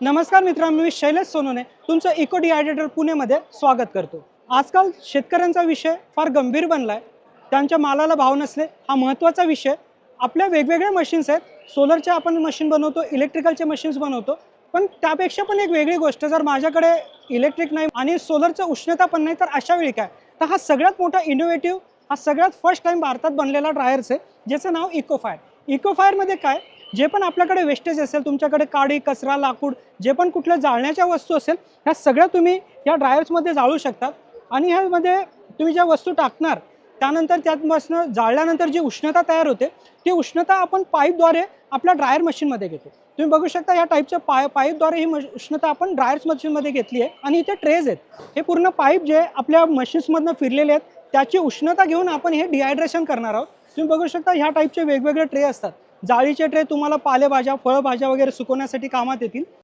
नमस्कार मित्रांनो मी शैलेश सोनोने तुमचं इको डिहायड्रेटर पुणेमध्ये स्वागत करतो. आजकाल शेतकऱ्यांचा विषय फार गंभीर बनला आहे त्यांच्या मालाला भाव नसले हा महत्त्वाचा विषय. आपल्या वेगवेगळ्या मशीन्स आहेत. सोलरच्या आपण मशीन बनवतो इलेक्ट्रिकलचे मशीन्स बनवतो. पण त्यापेक्षा पण एक वेगळी गोष्ट जर माझ्याकडे इलेक्ट्रिक नाही आणि सोलरचं उष्णता पण नाही तर अशा वेळी काय? तर हा सगळ्यात मोठा इनोव्हेटिव्ह हा सगळ्यात फर्स्ट टाइम भारतात बनलेला ड्रायर्स आहे ज्याचं नाव इकोफायर इकोफायरमध्ये काय? जे पण आपल्याकडे वेस्टेज असेल तुमच्याकडे काडी कचरा लाकूड जे पण कुठल्या जाळण्याच्या वस्तू असेल ह्या सगळ्या तुम्ही या ड्रायर्समध्ये जाळू शकतात. आणि ह्यामध्ये तुम्ही ज्या वस्तू टाकणार त्यानंतर त्यातपासून जाळल्यानंतर जी उष्णता तयार होते ती उष्णता आपण पाईपद्वारे आपल्या ड्रायर मशीनमध्ये घेतो. तुम्ही बघू शकता या टाईपच्या पाय पाईपद्वारे ही मश उष्णता आपण ड्रायर्स मशीनमध्ये घेतली आहे. आणि इथे ट्रेज आहेत. हे पूर्ण पाईप जे आपल्या मशीन्समधनं फिरलेले आहेत त्याची उष्णता घेऊन आपण हे डिहायड्रेशन करणार आहोत. तुम्ही बघू शकता ह्या टाईपचे वेगवेगळे ट्रे असतात. जाळीचे ट्रे तुम्हाला पालेभाज्या फळभाज्या वगैरे सुकवण्यासाठी कामात येतील.